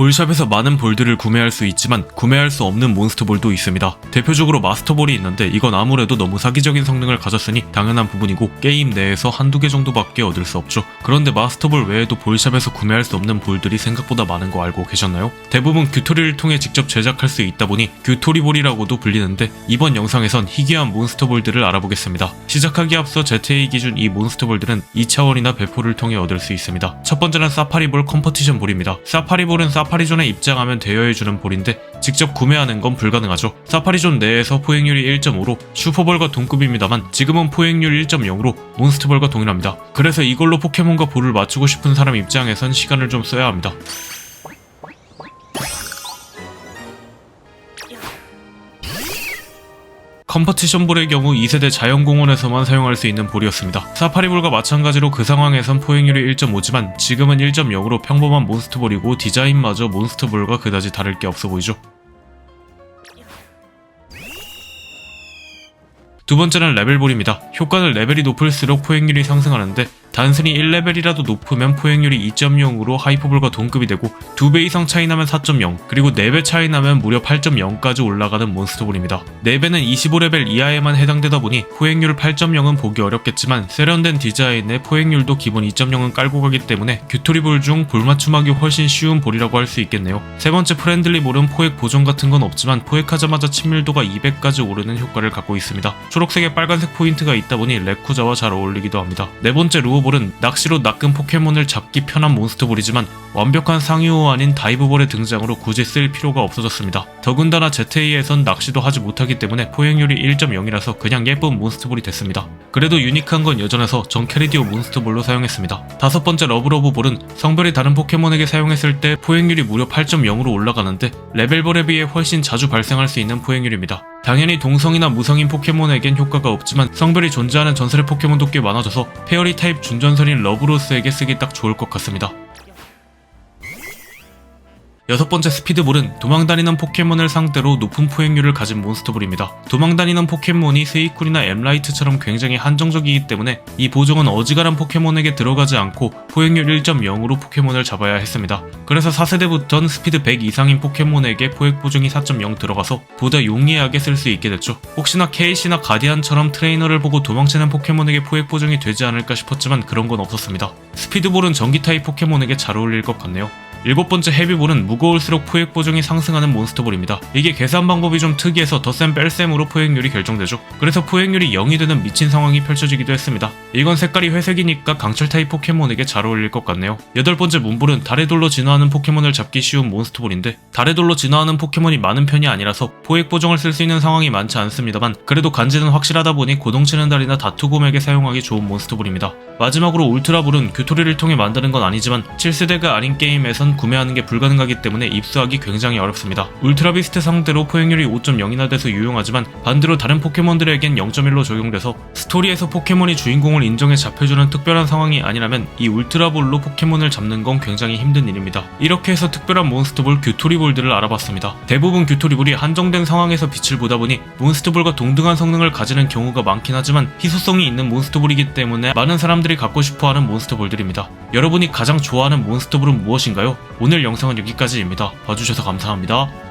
볼샵에서 많은 볼들을 구매할 수 있지만 구매할 수 없는 몬스터볼도 있습니다. 대표적으로 마스터볼이 있는데 이건 아무래도 너무 사기적인 성능을 가졌으니 당연한 부분이고 게임 내에서 한두 개 정도밖에 얻을 수 없죠. 그런데 마스터볼 외에도 볼샵에서 구매할 수 없는 볼들이 생각보다 많은 거 알고 계셨나요? 대부분 규토리를 통해 직접 제작할 수 있다 보니 규토리볼이라고도 불리는데 이번 영상에선 희귀한 몬스터볼들을 알아보겠습니다. 시작하기 앞서 ZA 기준 이 몬스터볼들은 2차원이나 배포를 통해 얻을 수 있습니다. 첫 번째는 사파리볼 컴퍼티션 볼입니다. 사파리볼은 사파 리존에 입장하면 대여해주는 볼인데 직접 구매하는 건 불가능하죠. 사파리존 내에서 포획률이 1.5로 슈퍼볼과 동급입니다만 지금은 포획률 1.0으로 몬스터볼과 동일합니다. 그래서 이걸로 포켓몬과 볼을 맞추고 싶은 사람 입장에선 시간을 좀 써야 합니다. 컴퍼티션 볼의 경우 2세대 자연공원에서만 사용할 수 있는 볼이었습니다. 사파리볼과 마찬가지로 그 상황에선 포획률이 1.5지만 지금은 1.0으로 평범한 몬스터볼이고 디자인마저 몬스터볼과 그다지 다를 게 없어 보이죠. 두 번째는 레벨볼입니다. 효과는 레벨이 높을수록 포획률이 상승하는데 단순히 1레벨이라도 높으면 포획률이 2.0으로 하이퍼볼과 동급이 되고 2배 이상 차이 나면 4.0 그리고 4배 차이 나면 무려 8.0까지 올라가는 몬스터볼입니다. 4배는 25레벨 이하에만 해당되다 보니 포획률 8.0은 보기 어렵겠지만 세련된 디자인에 포획률도 기본 2.0은 깔고 가기 때문에 규토리볼 중 볼맞춤하기 훨씬 쉬운 볼이라고 할 수 있겠네요. 세 번째 프렌들리 볼은 포획 보정 같은 건 없지만 포획하자마자 친밀도가 200까지 오르는 효과를 갖고 있습니다. 초록색에 빨간색 포인트가 있다 보니 레쿠자와 잘 어울리기도 합니다. 네 번째 루어볼 은 낚시로 낚은 포켓몬을 잡기 편한 몬스터볼이지만 완벽한 상위호 아닌 다이브볼의 등장으로 굳이 쓸 필요가 없어졌습니다. 더군다나 ZA에선 낚시도 하지 못하기 때문에 포획률이 1.0이라서 그냥 예쁜 몬스터볼이 됐습니다. 그래도 유니크한 건 여전해서 전 캐리디오 몬스터볼로 사용했습니다. 다섯 번째 러브러브볼은 성별이 다른 포켓몬에게 사용했을 때 포획률이 무려 8.0으로 올라가는데 레벨볼에 비해 훨씬 자주 발생할 수 있는 포획률입니다. 당연히 동성이나 무성인 포켓몬에겐 효과가 없지만 성별이 존재하는 전설의 포켓몬도 꽤 많아져서 페어리 타입 준전설인 러브로스에게 쓰기 딱 좋을 것 같습니다. 여섯 번째 스피드볼은 도망다니는 포켓몬을 상대로 높은 포획률을 가진 몬스터볼입니다. 도망다니는 포켓몬이 스이쿨이나 엠라이트처럼 굉장히 한정적이기 때문에 이 보정은 어지간한 포켓몬에게 들어가지 않고 포획률 1.0으로 포켓몬을 잡아야 했습니다. 그래서 4세대부턴 스피드 100 이상인 포켓몬에게 포획 보정이 4.0 들어가서 보다 용이하게 쓸 수 있게 됐죠. 혹시나 케이시나 가디안처럼 트레이너를 보고 도망치는 포켓몬에게 포획 보정이 되지 않을까 싶었지만 그런 건 없었습니다. 스피드볼은 전기 타입 포켓몬에게 잘 어울릴 것 같네요. 일곱 번째 헤비볼은 무거울수록 포획 보정이 상승하는 몬스터볼입니다. 이게 계산 방법이 좀 특이해서 덧셈 뺄셈으로 포획률이 결정되죠. 그래서 포획률이 0이 되는 미친 상황이 펼쳐지기도 했습니다. 이건 색깔이 회색이니까 강철 타입 포켓몬에게 잘 어울릴 것 같네요. 여덟 번째 문볼은 달의 돌로 진화하는 포켓몬을 잡기 쉬운 몬스터볼인데 달의 돌로 진화하는 포켓몬이 많은 편이 아니라서 포획 보정을 쓸 수 있는 상황이 많지 않습니다만 그래도 간지는 확실하다 보니 고동치는 달이나 다투곰에게 사용하기 좋은 몬스터볼입니다. 마지막으로 울트라볼은 규토리를 통해 만드는 건 아니지만 7세대가 아닌 게임에선 구매하는 게 불가능하기 때문에 입수하기 굉장히 어렵습니다. 울트라비스트 상대로 포획률이 5.0이나 돼서 유용하지만 반대로 다른 포켓몬들에겐 0.1로 적용돼서 스토리에서 포켓몬이 주인공을 인정해 잡혀주는 특별한 상황이 아니라면 이 울트라볼로 포켓몬을 잡는 건 굉장히 힘든 일입니다. 이렇게 해서 특별한 몬스터볼 규토리볼들을 알아봤습니다. 대부분 규토리볼이 한정된 상황에서 빛을 보다 보니 몬스터볼과 동등한 성능을 가지는 경우가 많긴 하지만 희소성이 있는 몬스터볼이기 때문에 많은 사람들이 갖고 싶어하는 몬스터볼들입니다. 여러분이 가장 좋아하는 몬스터볼은 무엇인가요? 오늘 영상은 여기까지입니다. 봐주셔서 감사합니다.